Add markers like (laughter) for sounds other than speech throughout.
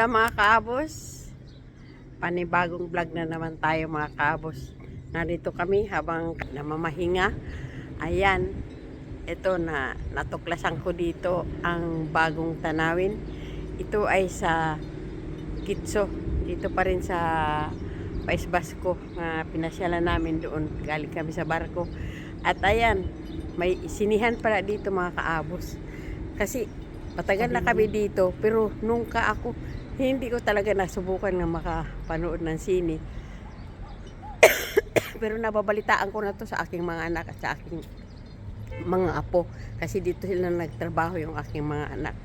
Hola mga kaabos. Panibagong vlog na naman tayo mga kaabos. Narito kami habang namamahinga. Ayan, ito na natuklasan ko dito ang bagong tanawin. Ito ay sa Kitso. Dito pa rin sa Pais Basco. na pinasyalan namin doon. Galing kami sa barko. At ayan, may sinihan pala dito mga kaabos. Kasi matagal na kami dito pero nung ka ako hindi ko talaga nasubukan na makapanood ng sine. (coughs) pero nababalitaan ko na to sa aking mga anak at sa aking mga apo kasi dito sila nagtrabaho yung aking mga anak.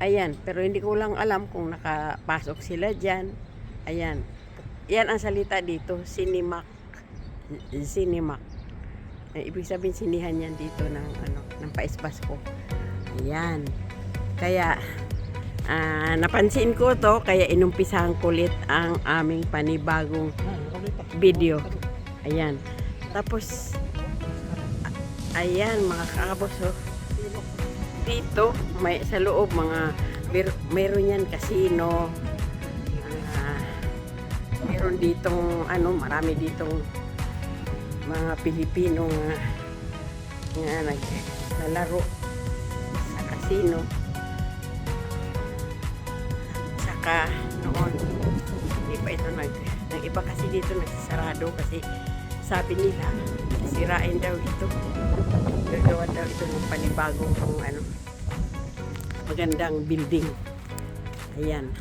Ayan, pero hindi ko lang alam kung nakapasok sila dyan. Ayan. Yan ang salita dito, Sinimak. Sinimak. Eh, ibig sabihin sinihan yan dito ng ano ng Pais Basco. Ayan. Kaya ah, napansin ko to kaya inumpisahan ko ulit ang aming panibagong video. Ayan. Tapos ayan mga kakabos oh. Dito may sa loob mga mer- meron yan casino. Ah, meron ditong ano marami ditong mga Pilipino nga nga naglalaro sa casino. Saka noon, hindi pa ito nag, ng iba kasi dito nagsasarado kasi sabi nila, sirain daw ito. Gagawa daw ito ng panibagong kung ano, magandang building. Ayan.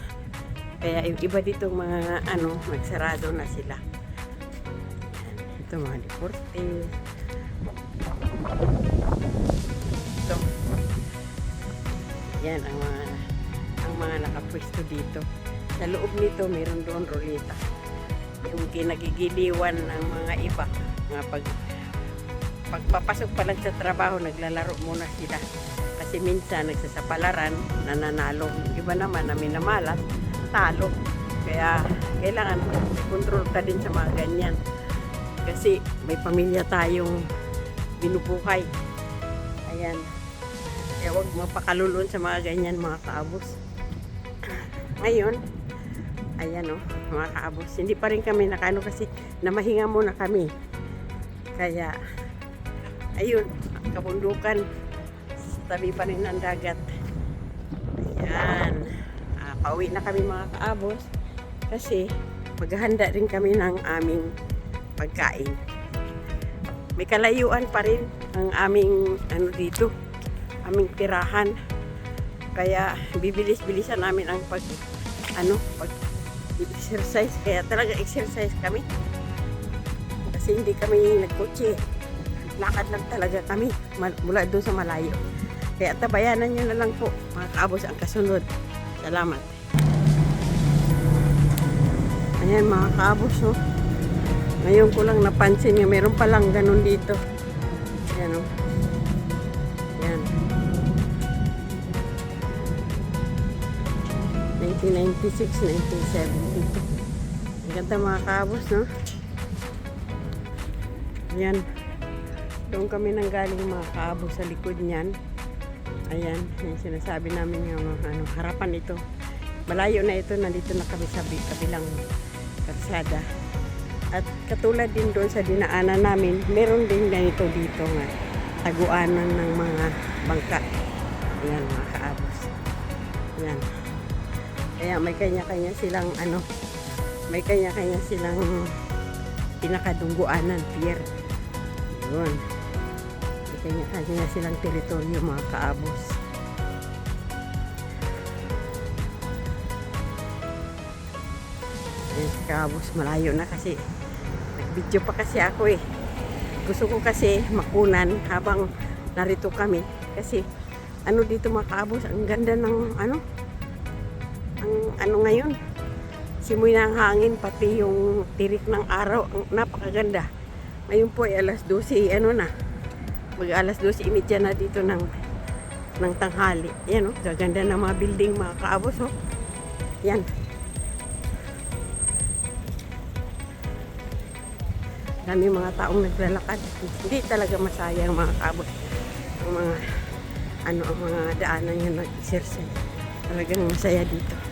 Kaya yung iba dito mga ano, nagsarado na sila. Ayan. Ito mga deporte. Ito. Yan ang mga ang mga nakapwesto dito. Sa loob nito, meron doon roleta. Yung kinagigiliwan ng mga iba. Mga pag pagpapasok pa lang sa trabaho, naglalaro muna sila. Kasi minsan nagsasapalaran, nananalo. Iba naman na minamalas, talo. Kaya kailangan may control ka din sa mga ganyan. Kasi may pamilya tayong binubuhay. Ayan. Kaya huwag mapakalulon sa mga ganyan mga kaabos. Ngayon, ayan o, mga kaabos. Hindi pa rin kami nakano kasi namahinga muna kami. Kaya, ayun, kabundukan. Tabi pa rin ng dagat. Ayan. Ah, pauwi na kami mga kaabos. Kasi, maghahanda rin kami ng aming pagkain. May kalayuan pa rin ang aming ano dito, aming tirahan. Kaya bibilis-bilisan namin ang pag ano, pag exercise. Kaya talaga exercise kami. Kasi hindi kami nagkotse. Lakad lang talaga kami mula doon sa malayo. Kaya tabayanan nyo na lang po mga kaabos ang kasunod. Salamat. Ayan mga kaabos oh. Ngayon ko lang napansin nga meron palang ganun dito. Ayan o. 1996, 1972. Ang ganda mga kabos, no? Ayan. Doon kami nang galing mga kabos sa likod niyan. Ayan, yung sinasabi namin yung ano, harapan ito. Malayo na ito, nandito na kami sa bi- kabilang karsada. At katulad din doon sa dinaanan namin, meron din ganito dito nga, taguanan ng mga bangka. Ayan mga kaabos. Ayan. Kaya may kanya-kanya silang ano, may kanya-kanya silang pinakadungguanan, pier. Yun. May kanya-kanya silang teritoryo mga kaabos. Ayan si kaabos, malayo na kasi Nag-video pa kasi ako eh. Gusto ko kasi makunan habang narito kami. Kasi ano dito makaabos, ang ganda ng ano, ang ano ngayon. Simoy ng hangin, pati yung tirik ng araw, ang napakaganda. Ngayon po ay alas 12, ano na, mag alas 12, imidya na dito ng, ng tanghali. Yan o, gaganda ng mga building, mga kaabos o. Yan. Dami mga taong naglalakad. Hindi talaga masayang mga kabot. Ang mga ano ang mga daanan yung nag-exercise. Talagang masaya dito.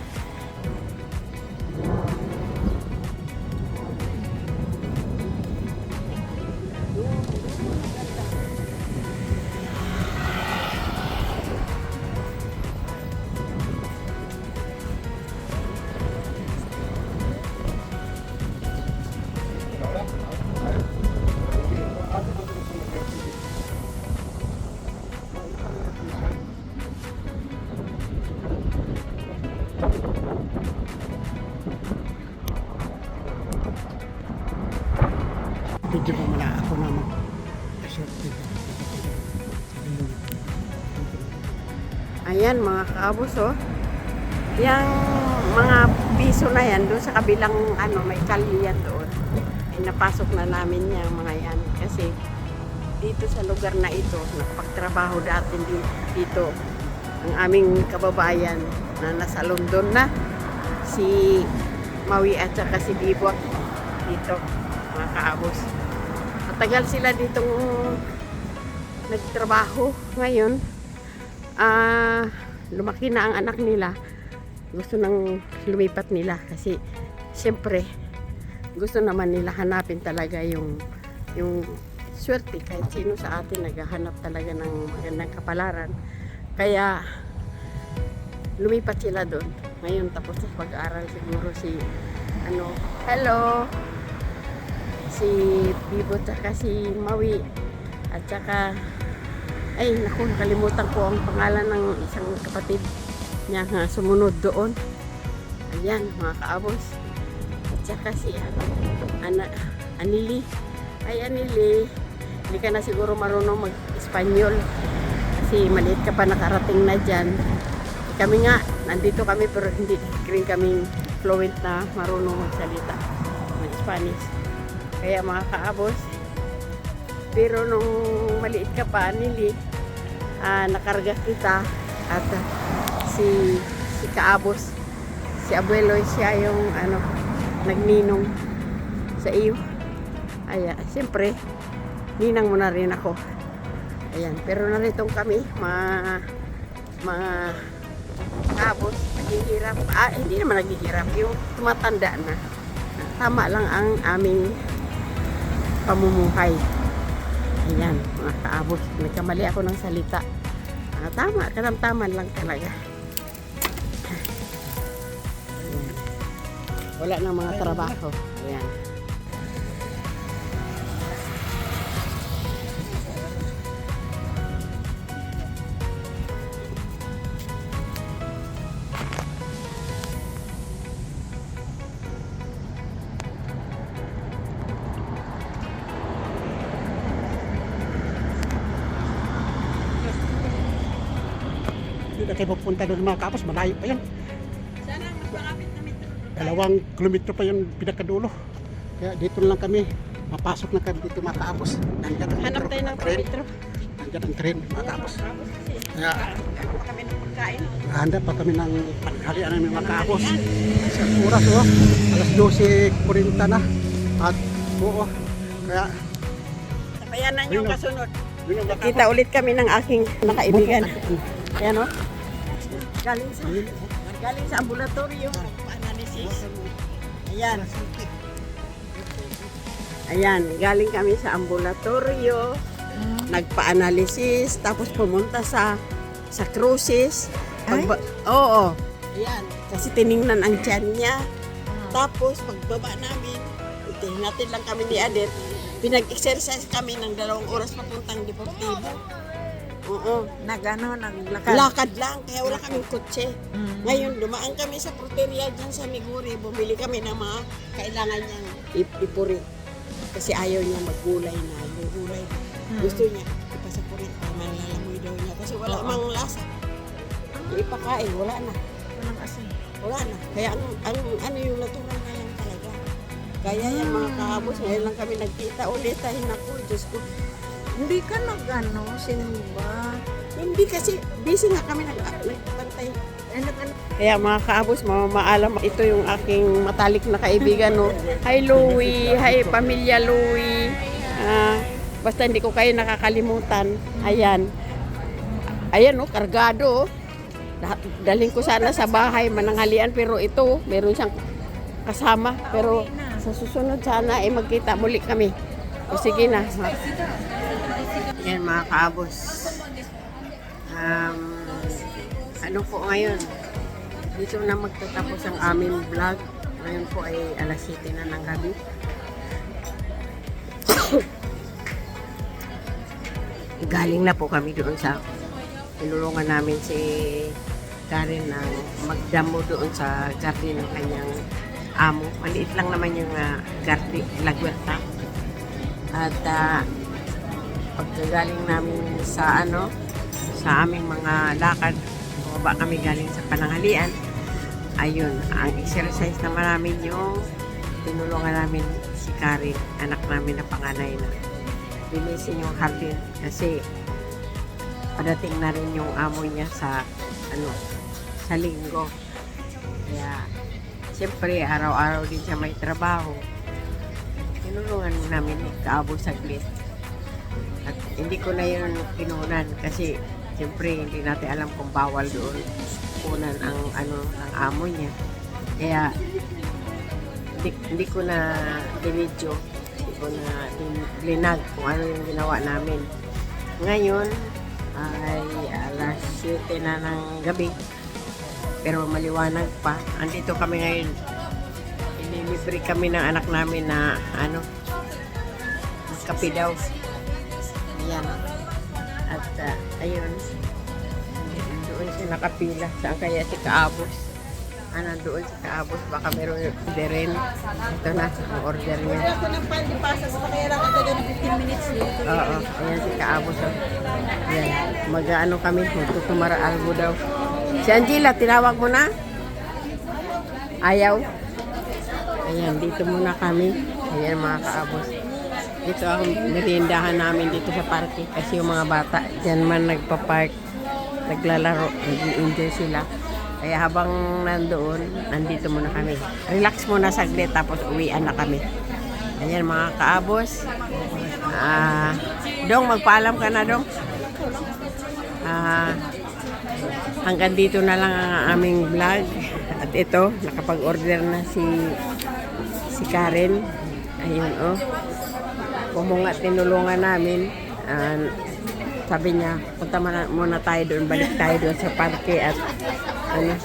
Video mo muna ako na mag-short. Ayan mga kaabos oh. Yang mga piso na yan doon sa kabilang ano may kalye doon. Ay napasok na namin yung mga yan kasi dito sa lugar na ito nakapagtrabaho dati di- dito ang aming kababayan na nasa London na si Maui at saka si Bibot dito mga kaabos. Matagal sila ditong nagtrabaho ngayon. Ah lumaki na ang anak nila. Gusto nang lumipat nila kasi siyempre gusto naman nila hanapin talaga yung yung swerte kahit sino sa atin naghahanap talaga ng magandang kapalaran kaya lumipat sila doon ngayon tapos na pag-aaral siguro si ano hello si Bibo at si Mawi at saka ay, naku, nakalimutan ko ang pangalan ng isang kapatid niya nga sumunod doon. Ayan, mga kaabos. At saka si ano, Ana, Anili. Ay, Anili, hindi ka na siguro marunong mag-Espanyol. Kasi maliit ka pa nakarating na dyan. Kami nga, nandito kami pero hindi rin kami fluent na marunong magsalita ng Spanish. Kaya mga kaabos, pero nung maliit ka pa, Nili, ah, nakarga kita at ah, si si Kaabos, si Abuelo, siya yung ano, nagninong sa iyo. Ay, siyempre, ninang mo na rin ako. Ayan, pero naritong kami, mga mga Kaabos, naghihirap. Ah, hindi naman naghihirap, yung tumatanda na. Tama lang ang aming pamumuhay. Ayan, mga kaabot. Nagkamali ako ng salita. Ah, tama, katamtaman lang talaga. Ayan. Wala nang mga trabaho. Ayan. Kayo pupunta doon mga kapos, malayo pa yan. Sana mas malapit na metro. Dalawang kilometro pa yung pinakadulo. Kaya dito lang kami, mapasok na kami dito mga kapos. Nandiyan ang Hanap tayo ng metro. Nandiyan ang tren mga kapos. Kaya Ako pa kami ng pagkain. handa pa kami ng paghalian namin mga kapos. Sa oras oh, alas 12.40 na. At oo, kaya Sabayanan yung Ayun, oh. kasunod. yun ang mga Kita ulit kami ng aking nakaibigan. Ayan o. Galing sa, galing sa ambulatoryo. Nagpa-analysis. Ayan. Ayan, galing kami sa ambulatoryo. Nagpa-analysis. Tapos pumunta sa sa cruises. Pagba- Oo. Ayan. Kasi tiningnan ang tiyan niya. Tapos pagbaba namin, natin lang kami ni Adet. Pinag-exercise kami ng dalawang oras papuntang Deportivo. Oo. Nagano, naglakad. Lakad lang, kaya wala kaming kotse. Mm. Ngayon, dumaan kami sa proteria dyan sa Miguri. Bumili kami ng mga kailangan niyang ip- ipuri. Kasi ayaw niya maggulay na. Yung gulay, Mm. gusto niya ipasapuri para malalamoy daw niya. Kasi wala Oo. mang lasa. Yung ipakain, wala na. Walang asin. Wala na. Kaya ang, ang ano yung natural na lang talaga. Kaya yan mga kahabos, ngayon lang kami nagkita ulit. Ay naku, Diyos ko. Hindi ka nagano, simba. Hindi kasi busy nga kami nag nagpantay. Eh, nag Kaya mga kaabos, mamaalam, ito yung aking matalik na kaibigan. No? Hi Louie, hi pamilya Louie. Ah, basta hindi ko kayo nakakalimutan. Ayan. Ayan, no, kargado. oh. Dalhin ko sana sa bahay, mananghalian, pero ito, meron siyang kasama. Pero sa susunod sana, eh, magkita muli kami. O sige na. Yan mga kaabos. Um, ano po ngayon? Dito na magtatapos ang aming vlog. Ngayon po ay alas 7 na ng gabi. (coughs) Galing na po kami doon sa tinulungan namin si Karen na magdamo doon sa garden ng kanyang amo. Maliit lang naman yung uh, garden, lagwerta. At uh, pagkagaling namin sa ano, sa aming mga lakad, bumaba kami galing sa pananghalian, ayun, ang exercise naman namin yung tinulungan namin si Karen, anak namin na panganay na. Linisin yung hardin kasi padating na rin yung amo niya sa ano sa linggo. Kaya siyempre araw-araw din siya may trabaho. Tinulungan namin Kaabo saglit hindi ko na yun kinunan kasi siyempre hindi natin alam kung bawal doon kunan ang ano ng amo niya. Kaya hindi, hindi ko na binidyo hindi ko na linag kung ano yung ginawa namin. Ngayon ay alas 7 na ng gabi pero maliwanag pa. Andito kami ngayon. Inilibre kami ng anak namin na ano kape daw ayan at ah, ayun doon siya nakapila saan kaya si Kaabos ah nandoon si Kaabos baka meron order rin ito na ang order niya Ako ng pan, di pasa sa pakairan ka ng 15 minutes. Oo, ayan si Kaabos. Oh. Ayan, mag-ano kami, magtutumara algo daw. Si Angela, tinawag mo na? Ayaw? Ayan, dito muna kami. Ayan mga kaabos. Dito ang meriendahan namin dito sa parke kasi yung mga bata dyan man nagpa-park, naglalaro, nag-enjoy sila. Kaya habang nandoon, nandito muna kami. Relax muna saglit tapos uwian na kami. Ayan mga kaabos. Ah, Dong, magpaalam ka na, Dong. Ah, hanggang dito na lang ang aming vlog. At ito, nakapag-order na si si Karen. Ayun, oh. Pumunga, tinulungan namin. Ah, sabi niya, punta muna, muna tayo doon, balik tayo doon sa parke at ano,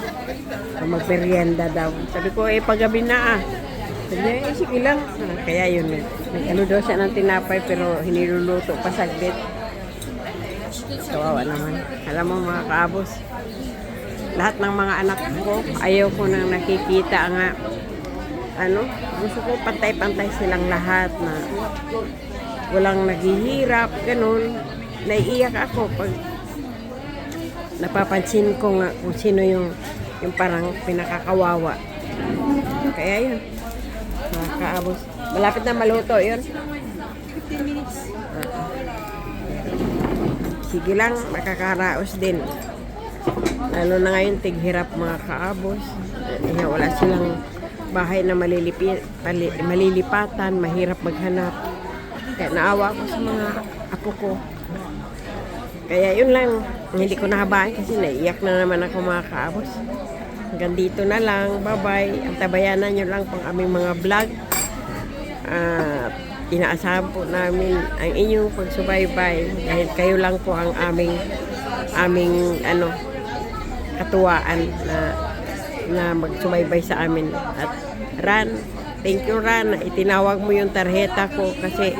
magmerienda daw. Sabi ko, eh, paggabi na ah. Sabi niya, eh, sige lang. Kaya yun, eh. Nag-ano daw siya ng tinapay pero hiniluluto pa saglit. Kawawa naman. Alam mo mga kaabos, lahat ng mga anak ko, ayaw ko nang nakikita nga, ano, gusto ko pantay-pantay silang lahat na walang naghihirap, ganun. Naiiyak ako pag napapansin ko nga kung sino yung yung parang pinakakawawa. Kaya yun. Mga kaabos. Malapit na maluto yun. 15 minutes. Sige lang, makakaraos din. Lalo na ngayon, tighirap mga kaabos. Wala silang bahay na malilipi, malilipatan, mahirap maghanap. Kaya naawa ko sa mga apo ko. Kaya yun lang, hindi ko nahabaan kasi naiyak na naman ako mga kaabos. Hanggang dito na lang, bye-bye. Ang tabayanan nyo lang pang aming mga vlog. At inaasahan po namin ang inyong pagsubaybay dahil kayo lang po ang aming aming ano katuwaan na na magsubaybay sa amin. At Ran thank you Ran. Itinawag mo yung tarjeta ko kasi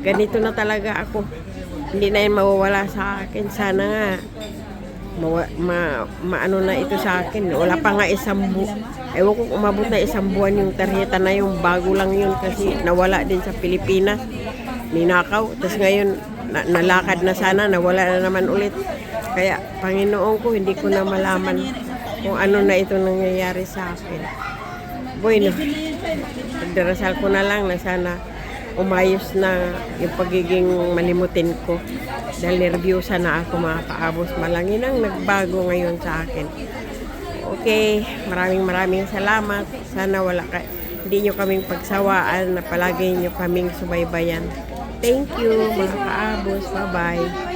ganito na talaga ako. Hindi na yun mawawala sa akin. Sana nga ma, ma, maano na ito sa akin. Wala pa nga isang bu ewan ko umabot na isang buwan yung tarjeta na yung bago lang yun kasi nawala din sa Pilipinas. Ninakaw. Tapos ngayon na, nalakad na sana. Nawala na naman ulit. Kaya Panginoon ko hindi ko na malaman kung ano na ito nangyayari sa akin. Bueno pagdarasal ko na lang na sana umayos na yung pagiging malimutin ko. Dahil nervyosa na ako mga kaabos. Malangin ang nagbago ngayon sa akin. Okay maraming maraming salamat. Sana wala ka hindi nyo kaming pagsawaan na palagi nyo kaming subaybayan. Thank you mga kaabos. Bye bye